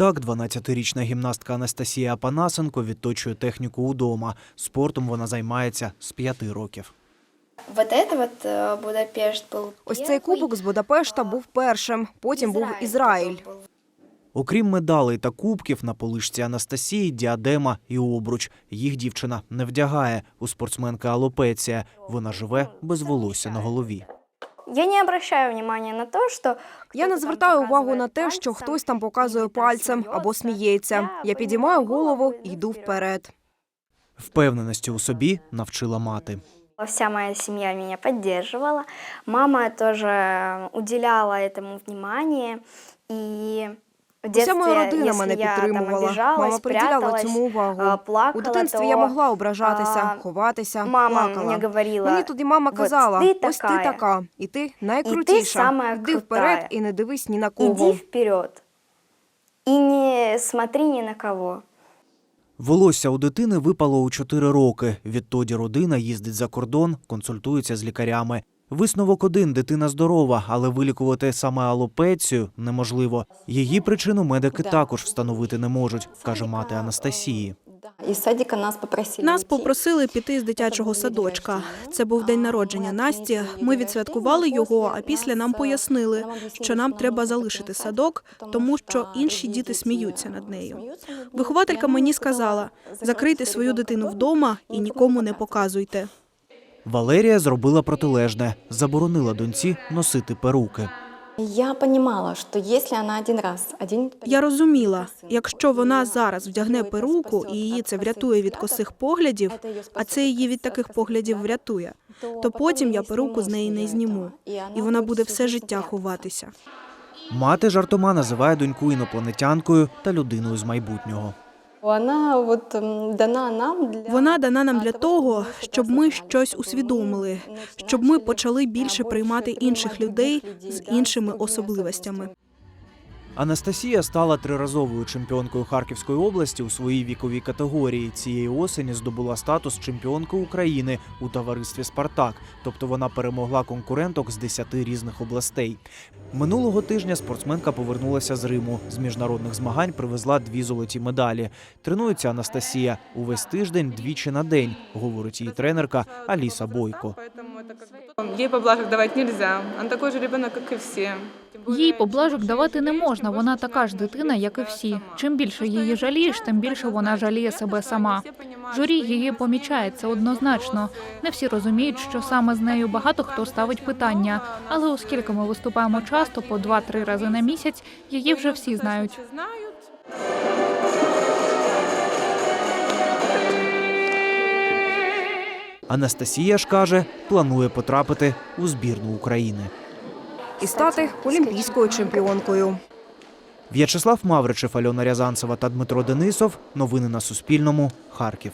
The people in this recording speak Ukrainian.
Так, 12-річна гімнастка Анастасія Апанасенко відточує техніку удома. Спортом вона займається з 5 років. Вот это вот э, Будапешт был Ось цей кубок з Будапешта був першим, потім був Ізраїль. Окрім медалей та кубків, на полишці Анастасії діадема і обруч. Їх дівчина не вдягає. У спортсменки алопеція. Вона живе без волосся на голові. Я не обращаю внимания на то, что Я не звертаю увагу на те, що хтось там показує пальцем або сміється. Я підіймаю голову і йду вперед. Впевненості у собі навчила мати. Вся моя сім'я мене підтримувала. Мама теж уділяла этому внимание. И в Вся моя родина мене підтримувала. Мама приділяла цьому увагу. плакала, У дитинстві то, я могла ображатися, ховатися, Мама плакала. говорила, Мені тоді мама казала: ти ось ти така, і ти найкрутіша. самая Йди крутая. вперед і не дивись ні на иди кого. вперед и не смотри ни на кого. Волосся у дитини випало у 4 роки. Відтоді родина їздить за кордон, консультується з лікарями. Висновок один дитина здорова, але вилікувати саме алопецію неможливо. Її причину медики також встановити не можуть, каже мати Анастасії. Із садика нас попросили. Нас попросили піти з дитячого садочка. Це був день народження Насті. Ми відсвяткували його, а після нам пояснили, що нам треба залишити садок, тому що інші діти сміються над нею. Вихователька мені сказала: закрийте свою дитину вдома і нікому не показуйте. Валерія зробила протилежне, заборонила доньці носити перуки. Я понимала, що якщо вона один раз, один Я розуміла, якщо вона зараз вдягне перуку і її це врятує від косих поглядів, а це її від таких поглядів врятує, то потім я перуку з неї не зніму, і вона буде все життя ховатися. Мати жартома називає доньку інопланетянкою та людиною з майбутнього. Вона от дана нам для Вона дана нам для того, щоб ми щось усвідомили, щоб ми почали більше приймати інших людей з іншими особливостями. Анастасія стала триразовою чемпіонкою Харківської області у своїй віковій категорії. Цієї осені здобула статус чемпіонки України у товаристві Спартак, тобто вона перемогла конкуренток з 10 різних областей. Минулого тижня спортсменка повернулася з Риму. З міжнародних змагань привезла дві золоті медалі. Тренується Анастасія увесь тиждень двічі на день, говорить її тренерка Аліса Бойко. Ей поблажек давать нельзя. Он такой же ребенок, как и все. Тем более, Їй поблажок давати не можна. Вона така ж дитина, як і всі. Чим більше її жалієш, тим більше вона жаліє себе сама. Журі її помічає це однозначно. Не всі розуміють, що саме з нею багато хто ставить питання. Але оскільки ми виступаємо часто, по 2-3 рази на місяць, її вже всі знають. знают. Анастасія ж каже, планує потрапити у збірну України. І стати олімпійською чемпіонкою. В'ячеслав Мавричев, Альона Рязанцева та Дмитро Денисов. Новини на Суспільному. Харків.